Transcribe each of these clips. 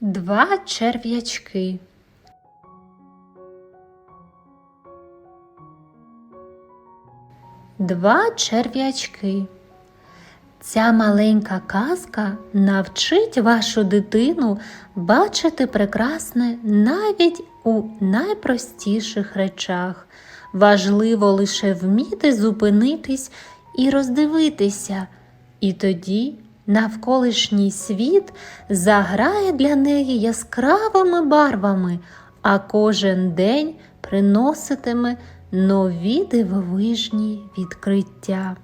Два черв'ячки. Два черв'ячки. Ця маленька казка навчить вашу дитину бачити прекрасне навіть у найпростіших речах. Важливо лише вміти зупинитись і роздивитися, і тоді навколишній світ заграє для неї яскравими барвами, а кожен день приноситиме нові дивовижні відкриття.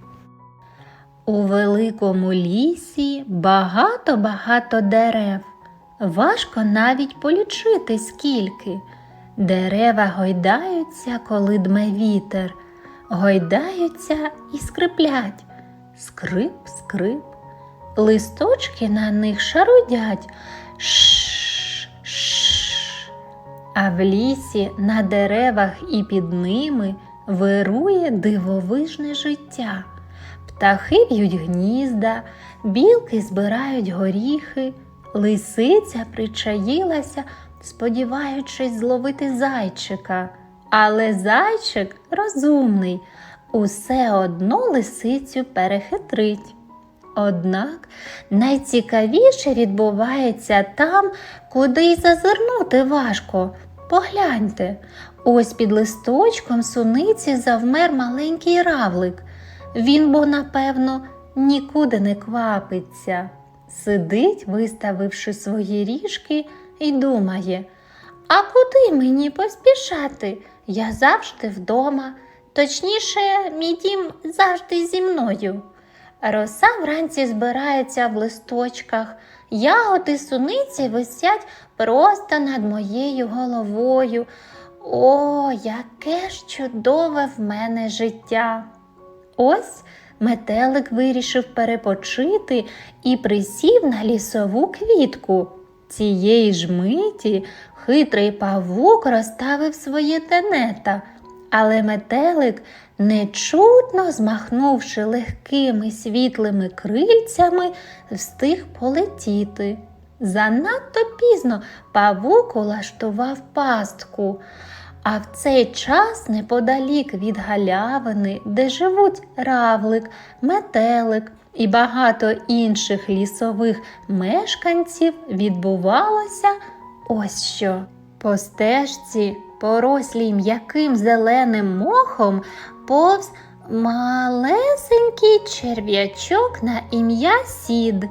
У великому лісі багато-багато дерев. Важко навіть полічити скільки. Дерева гойдаються, коли дме вітер, гойдаються і скриплять. Скрип, скрип. Листочки на них шарудять. Шш, шш. А в лісі на деревах і під ними вирує дивовижне життя. Птахи в'ють гнізда, білки збирають горіхи, лисиця причаїлася, сподіваючись зловити зайчика. Але зайчик розумний, усе одно лисицю перехитрить. Однак найцікавіше відбувається там, куди й зазирнути важко. Погляньте, ось під листочком суниці завмер маленький равлик. Він бо, напевно, нікуди не квапиться. Сидить, виставивши свої ріжки, і думає, а куди мені поспішати? Я завжди вдома, точніше, мій дім завжди зі мною. Роса вранці збирається в листочках, ягоди суниці висять просто над моєю головою. О, яке ж чудове в мене життя! Ось метелик вирішив перепочити і присів на лісову квітку. Цієї ж миті хитрий павук розставив своє тенета, але метелик, нечутно змахнувши легкими світлими крильцями, встиг полетіти. Занадто пізно павук улаштував пастку. А в цей час неподалік від галявини, де живуть равлик, метелик і багато інших лісових мешканців, відбувалося ось що. По стежці, порослій м'яким зеленим мохом, повз малесенький черв'ячок на ім'я Сід.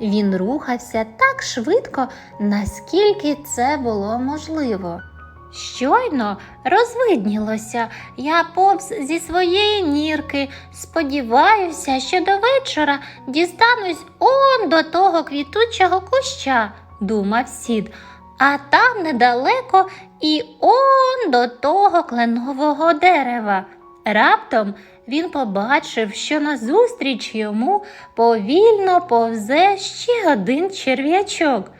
Він рухався так швидко, наскільки це було можливо. Щойно розвиднілося, я повз зі своєї нірки. Сподіваюся, що до вечора дістанусь он до того квітучого куща, думав сід, а там недалеко і он до того кленового дерева. Раптом він побачив, що назустріч йому повільно повзе ще один черв'ячок.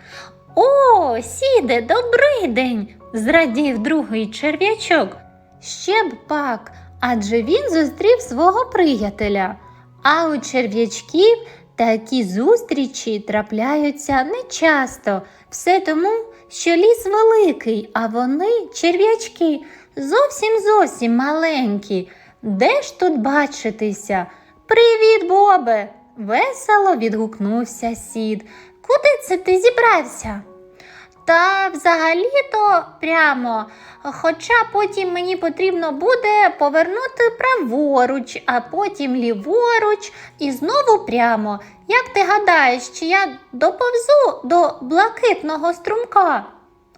О, сіде, добрий день! зрадів другий черв'ячок. Ще б пак, адже він зустрів свого приятеля. А у черв'ячків такі зустрічі трапляються нечасто, все тому, що ліс великий, а вони, черв'ячки, зовсім зовсім маленькі. Де ж тут бачитися? Привіт, Бобе! весело відгукнувся сід. Куди це ти зібрався? Та взагалі-то прямо, хоча потім мені потрібно буде повернути праворуч, а потім ліворуч і знову прямо. Як ти гадаєш, чи я доповзу до блакитного струмка?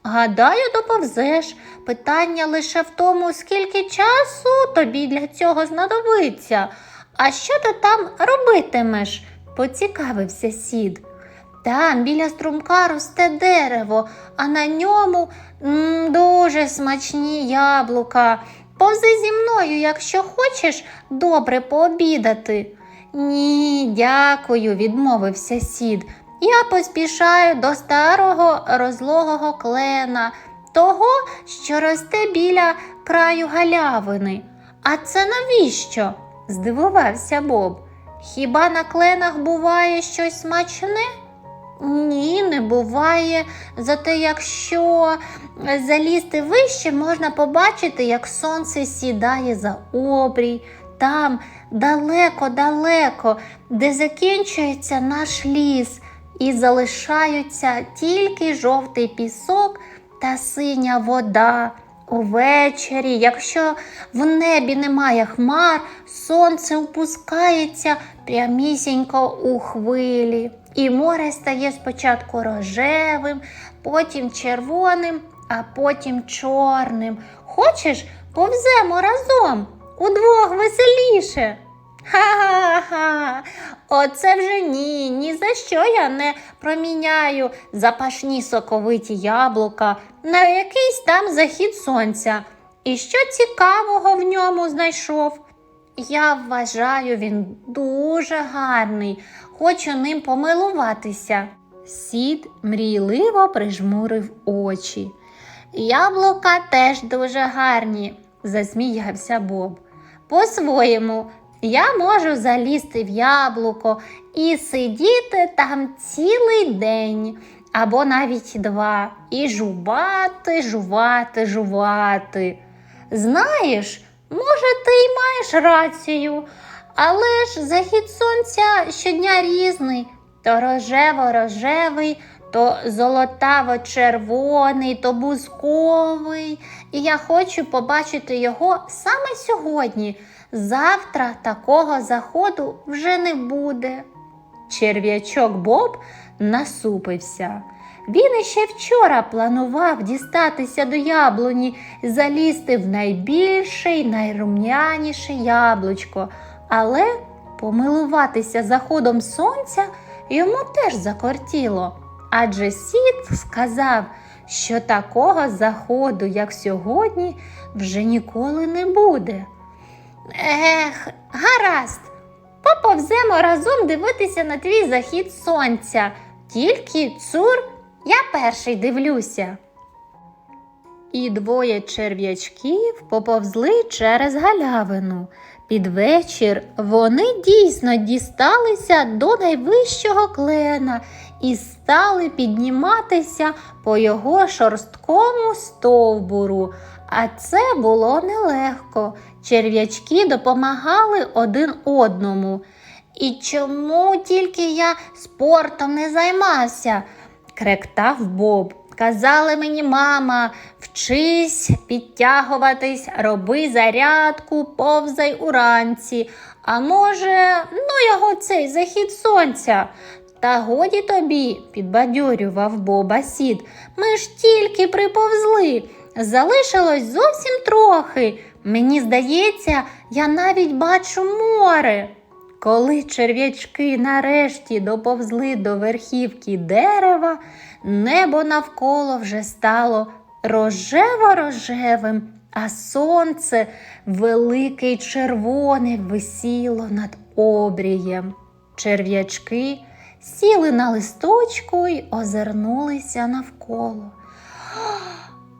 Гадаю, доповзеш. Питання лише в тому, скільки часу тобі для цього знадобиться. А що ти там робитимеш? поцікавився сід. Там біля струмка росте дерево, а на ньому м, дуже смачні яблука. Повзи зі мною, якщо хочеш добре пообідати. Ні, дякую, відмовився сід. Я поспішаю до старого розлогого клена, того, що росте біля краю галявини. А це навіщо? здивувався Боб. Хіба на кленах буває щось смачне? Ні, не буває. Зате якщо залізти вище, можна побачити, як сонце сідає за обрій. Там далеко-далеко, де закінчується наш ліс, і залишаються тільки жовтий пісок та синя вода. Увечері, якщо в небі немає хмар, сонце опускається прямісінько у хвилі, і море стає спочатку рожевим, потім червоним, а потім чорним. Хочеш, повземо разом, удвох веселіше. Ха-ха-ха, оце вже ні, ні за що я не проміняю запашні соковиті яблука на якийсь там захід сонця. І що цікавого в ньому знайшов? Я вважаю, він дуже гарний, хочу ним помилуватися. Сід мрійливо прижмурив очі. Яблука теж дуже гарні, засміявся Боб. По-своєму, я можу залізти в яблуко і сидіти там цілий день або навіть два, і жувати, жувати, жувати. Знаєш, може, ти й маєш рацію, але ж захід сонця щодня різний, то рожево-рожевий, то золотаво-червоний, то бузковий. І я хочу побачити його саме сьогодні. Завтра такого заходу вже не буде. Черв'ячок Боб насупився. Він іще вчора планував дістатися до яблуні, залізти в найбільше й найрум'яніше яблучко, але помилуватися заходом сонця йому теж закортіло. Адже сід сказав, що такого заходу, як сьогодні, вже ніколи не буде. Ех, гаразд, поповземо разом дивитися на твій захід сонця. Тільки цур, я перший дивлюся. І двоє черв'ячків поповзли через галявину. Під вечір вони дійсно дісталися до найвищого клена і стали підніматися по його шорсткому стовбуру. А це було нелегко. Черв'ячки допомагали один одному. І чому тільки я спортом не займався? кректав Боб. Казали мені, мама, вчись підтягуватись, роби зарядку, повзай уранці. А може, ну його цей захід сонця. Та годі тобі, підбадьорював Боба сід. Ми ж тільки приповзли. Залишилось зовсім трохи. Мені здається, я навіть бачу море. Коли черв'ячки нарешті доповзли до верхівки дерева, небо навколо вже стало рожево-рожевим, а сонце велике й червоне висіло над обрієм. Черв'ячки сіли на листочку й озирнулися навколо.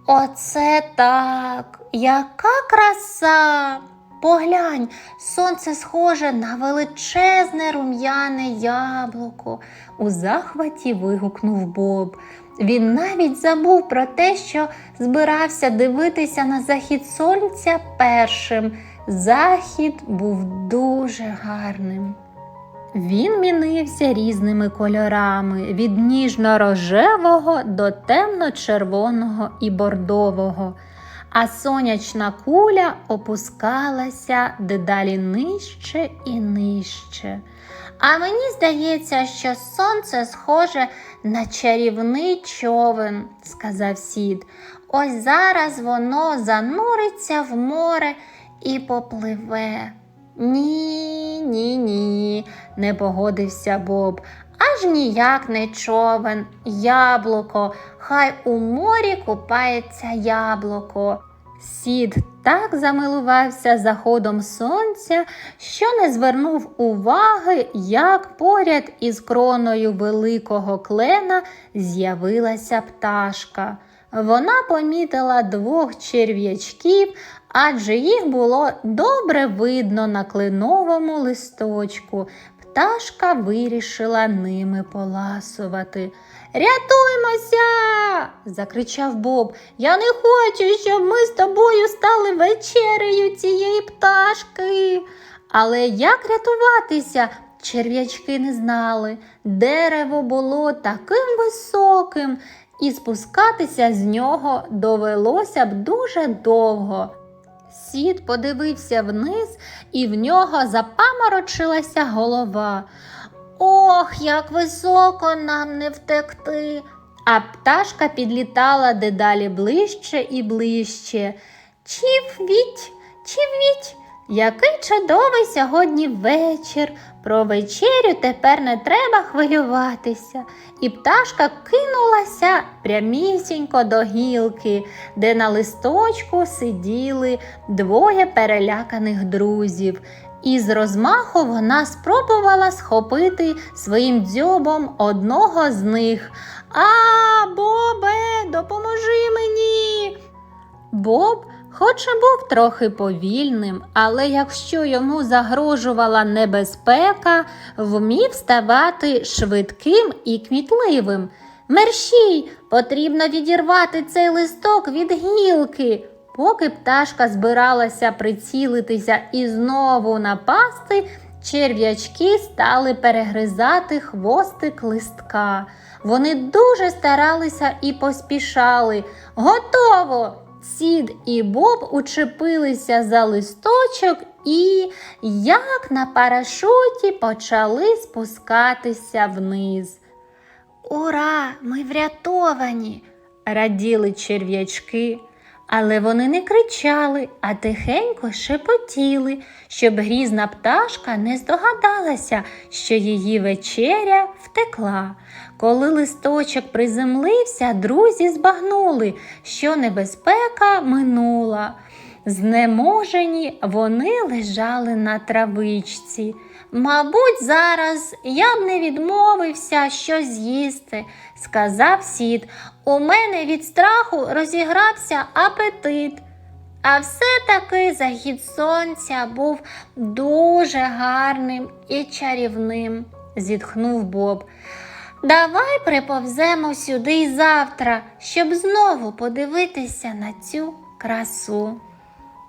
Оце так, яка краса! Поглянь, сонце схоже на величезне рум'яне яблуко. У захваті вигукнув Боб. Він навіть забув про те, що збирався дивитися на захід сонця першим. Захід був дуже гарним. Він мінився різними кольорами від ніжно-рожевого до темно-червоного і бордового, а сонячна куля опускалася дедалі нижче і нижче. А мені здається, що сонце схоже на чарівний човен, сказав сід. Ось зараз воно зануриться в море і попливе. Ні, ні, ні, не погодився Боб. Аж ніяк не човен, яблуко, хай у морі купається яблуко. Сід так замилувався заходом сонця, що не звернув уваги, як поряд із кроною великого клена з'явилася пташка. Вона помітила двох черв'ячків, адже їх було добре видно на кленовому листочку. Пташка вирішила ними поласувати. Рятуймося! закричав Боб. Я не хочу, щоб ми з тобою стали вечерею цієї пташки. Але як рятуватися? Черв'ячки не знали. Дерево було таким високим, і спускатися з нього довелося б дуже довго. Сід подивився вниз, і в нього запаморочилася голова. Ох, як високо нам не втекти. А пташка підлітала дедалі ближче і ближче. Чів-віть, чів-віть, який чудовий сьогодні вечір. Про вечерю тепер не треба хвилюватися. І пташка кинулася прямісінько до гілки, де на листочку сиділи двоє переляканих друзів. І з розмаху вона спробувала схопити своїм дзьобом одного з них. А, Бобе, допоможи мені. Боб, хоч і був трохи повільним, але якщо йому загрожувала небезпека, вмів ставати швидким і кмітливим. Мерщій, потрібно відірвати цей листок від гілки. Поки пташка збиралася прицілитися і знову напасти, черв'ячки стали перегризати хвостик листка. Вони дуже старалися і поспішали. Готово! Сід і Боб учепилися за листочок і, як на парашуті, почали спускатися вниз. Ура! Ми врятовані! раділи черв'ячки. Але вони не кричали, а тихенько шепотіли, щоб грізна пташка не здогадалася, що її вечеря втекла. Коли листочок приземлився, друзі збагнули, що небезпека минула. Знеможені вони лежали на травичці. Мабуть, зараз я б не відмовився щось з'їсти, сказав сід. У мене від страху розігрався апетит. А все-таки захід сонця був дуже гарним і чарівним, зітхнув Боб. Давай приповземо сюди й завтра, щоб знову подивитися на цю красу.